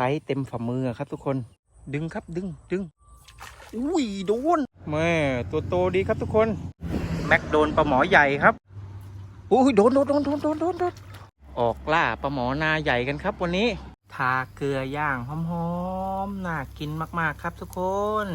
ไซส์เต็มฝ่ามือครับทุกคนดึงครับดึงดึงอุ้ยโดนแม่ตัวโตดีครับทุกคน แม็กโดนปลาหมอใหญ่ครับอุ้ยโดนโดนโดนโดนโดนโดนโดนออกล่าปลาหมอนาใหญ่กันครับวันนี้ ทาเกลือย่างหอมๆน่ากินมากๆครับทุกคน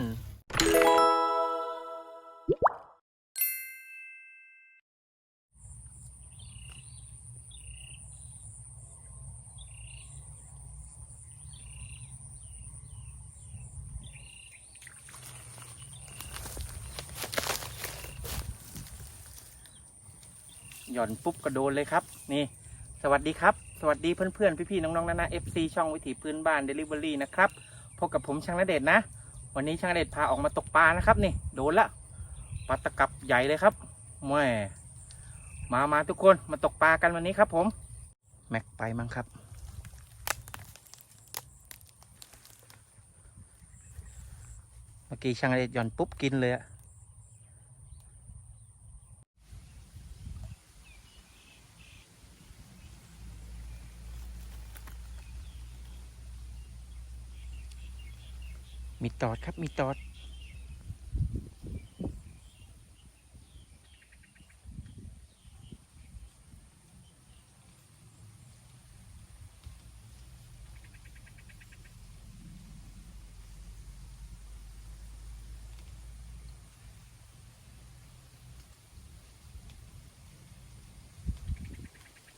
หย่อนปุ๊บก็โดนเลยครับนี่สวัสดีครับ สวัสดีเพื่อนๆ พี่ๆ น้องๆนานาเอฟซีช่องวิถีพื้นบ้านเดลิเวอรี่นะครับพบกับผมช่างณเดชน์นะ วันนี้ช่างณเดชพาออกมาตกปลานะครับนี่โดนละปลาตะกับใหญ่เลยครับแม่มามาทุกคนมาตกปลากันวันนี้ครับ ผมแม็กไปมั้งครับ เมื่อกี้ช่างณเดชหย่อนปุ๊บกินเลยอะ มีตอดครับมีตอด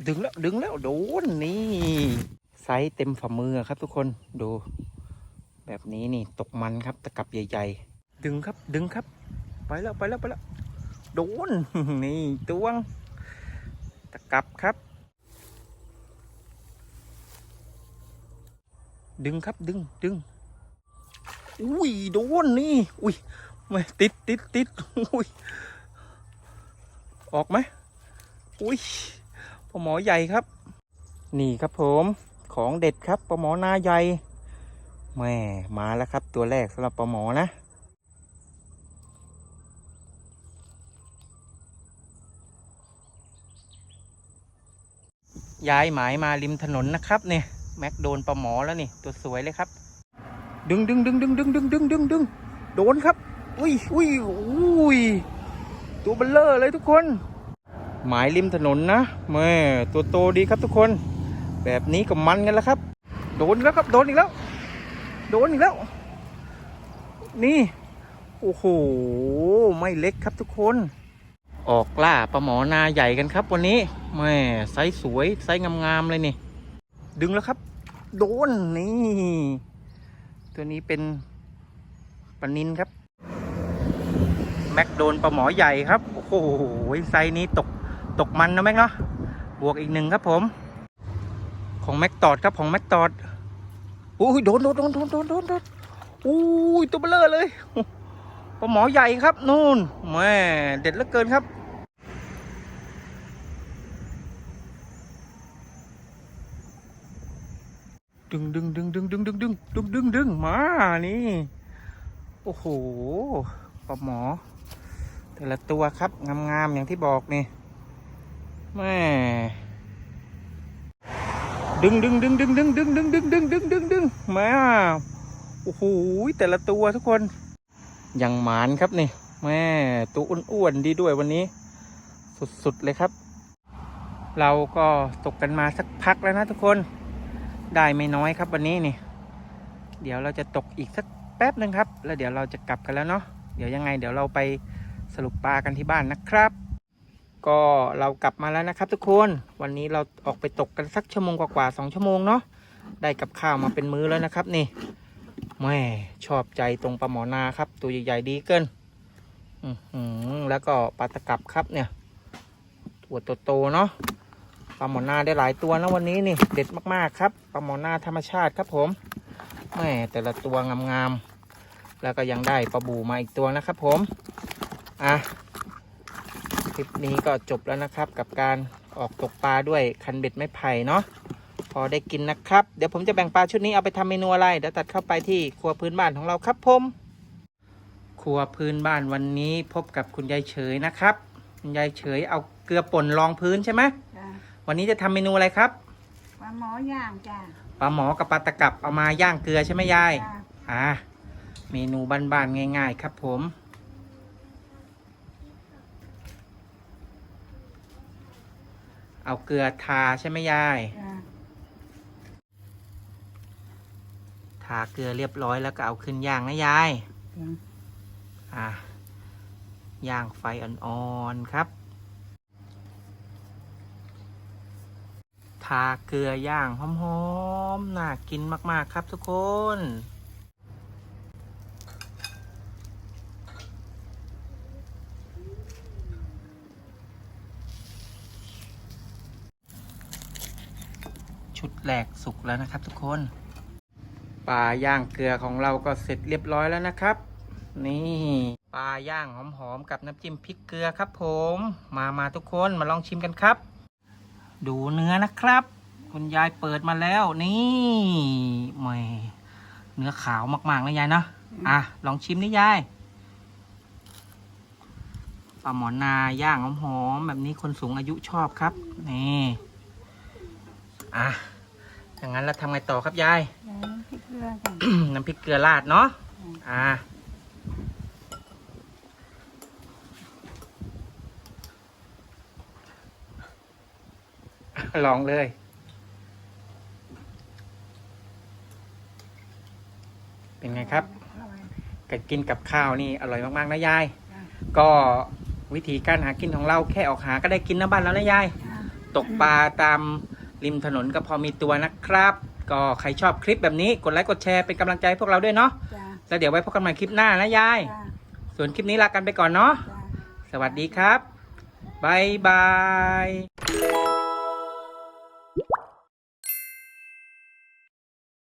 ดึงแล้วดึงแล้วโดนนี่ไซส์เต็มฝ่ามือครับทุกคนดู แบบนี้นี่ตกมันครับตะกับใหญ่ๆ ดึงครับดึงครับ ไปแล้วไปแล้วไปแล้วโดนนี่ตวง ตะกับครับ ดึงครับดึงดึงอุ้ยโดนนี่อุ้ยไม่ติดติดติดอุ้ยออกไหมอุ้ยปลาหมอใหญ่ครับ นี่ครับผมของเด็ดครับปลาหมอหน้าใหญ่ แม่มาแล้วครับตัวแรกสำหรับปลาหมอนะ ย้ายหมายมาริมถนนนะครับเนี่ยแม็กโดนปลาหมอแล้วนี่ตัวสวยเลยครับ ดึงดึงดึงดึงดึงดึงดึงดึงดึงโดนครับ อุ้ยอุ้ยอุ้ยตัวเบลเลอร์เลยทุกคน หมายริมถนนนะแม่ตัวโตดีครับทุกคน แบบนี้ก็มันกันแล้วครับ โดนแล้วครับโดนอีกแล้ว โดนอีกแล้ว นี่ โอ้โห ไม่เล็กครับทุกคน ออกล่าปลาหมอนาใหญ่กันครับวันนี้แม่ไซส์สวยไซส์งามๆเลยนี่ ดึงแล้วครับ โดนนี่ ตัวนี้เป็นปลานินครับ แม็กโดนปลาหมอใหญ่ครับ โอ้โหไซส์นี้ตกตกมันนะแม็กเนาะบวกอีกหนึ่งครับผม ของแม็กตอดครับของแม็กตอด อุ้ยโดนโดนโดนโดนโดนโดนโดนอุ้ยตัวเบลอเลยปลาหมอใหญ่ครับนู่นแม่เด็ดเหลือเกินครับดึงดึงดึงดึงดึงดึงดึงดึงดึงดึงมานี่ โอ้โหปลาหมอ แต่ละตัวครับงามๆอย่างที่บอกนี่แม่ ดึงดึงดึงดึงดึงดึงดึงดึงดึงดึงดึงดึงมาโอ้โหแต่ละตัวทุกคนอย่างหมานครับนี่แม่ตัวอ้วนๆดีด้วยวันนี้ สุดๆเลยครับ เราก็ตกกันมาสักพักแล้วนะทุกคน ได้ไม่น้อยครับวันนี้นี่ เดี๋ยวเราจะตกอีกสักแป๊บหนึ่งครับ แล้วเดี๋ยวเราจะกลับกันแล้วเนาะเดี๋ยวยังไง เดี๋ยวเราไปสรุปปลากันที่บ้านนะครับ ก็เรากลับมาแล้วนะครับ ทุกคนวันนี้เราออกไปตกกันสักชั่วโมงกว่าๆสองชั่วโมงเนาะได้กับข้าวมาเป็นมื้อแล้วนะครับนี่แม่ชอบใจตรงปลาหมอนาครับ ตัวใหญ่ๆดีเกินอือแล้วก็ปลาตะกับครับเนี่ย ตัวโตๆเนาะปลาหมอนาได้หลายตัวนะวันนี้นี่เด็ดมากๆครับปลาหมอนาธรรมชาติครับผมแม่แต่ละตัวงามๆแล้วก็ยังได้ปลาบูมาอีกตัวนะครับผมอะ คลิปนี้ก็จบแล้วนะครับ กับการออกตกปลาด้วยคันเบ็ดไม้ไผ่เนาะพอได้กินนะครับ เดี๋ยวผมจะแบ่งปลาชุดนี้เอาไปทำเมนูอะไรเดี๋ยวตัดเข้าไปที่ครัวพื้นบ้านของเราครับผมครัวพื้นบ้านวันนี้พบกับคุณยายเฉยนะครับคุณยายเฉยเอาเกลือป่นรองพื้นใช่ไหมจ้ะวันนี้จะทำเมนูอะไรครับปลาหมอย่างจ้ะปลาหมอกับปลาตะกับเอามาย่างเกลือใช่ไหมยายจ้ะอ่าเมนูบ้านๆง่าย ๆ ครับผม เอาเกลือทาใช่ไหมยาย จ้ะทาเกลือเรียบร้อยแล้วก็เอาขึ้นย่างนะยายจ้ะอะย่างไฟอ่อนๆครับ ทาเกลือย่างหอมๆ น่ากินมากๆครับทุกคน ชุดแรกสุกแล้วนะครับ ทุกคนปลาย่างเกลือของเราก็เสร็จเรียบร้อยแล้วนะครับ นี่ปลาย่างหอมๆกับน้ำจิ้มพริกเกลือครับ ผม มามาทุกคนมาลองชิมกันครับ ดูเนื้อนะครับ คุณยายเปิดมาแล้ว นี่แหม่เนื้อขาวมากๆเลยยายเนาะอะลองชิมนี่ยายปลาหมอนาย่างหอมๆแบบนี้คนสูงอายุชอบครับ นี่ อะ อย่างนั้นเราทำไงต่อครับยายยายน้ำพริกเกลือจ้ะน้ำพริกเกลือราดเนาะอ่า ลองเลย เป็นไงครับอร่อย กักินกับข้าวนี่อร่อยมากๆนะยาย จ้ะ ก็วิธีการหากินของเราแค่ออกหาก็ได้กินน้ำบ้านแล้วนะยาย จ้ะตกปลาตาม ริมถนนก็พอมีตัวนะครับ ก็ใครชอบคลิปแบบนี้กดไลค์กดแชร์เป็นกำลังใจให้พวกเราด้วยเนาะจ้ะแล้วเดี๋ยวไว้พบกันใหม่คลิปหน้านะยาย จ้ะส่วนคลิปนี้ลากันไปก่อนเนาะ จ้ะสวัสดีครับบ๊ายบาย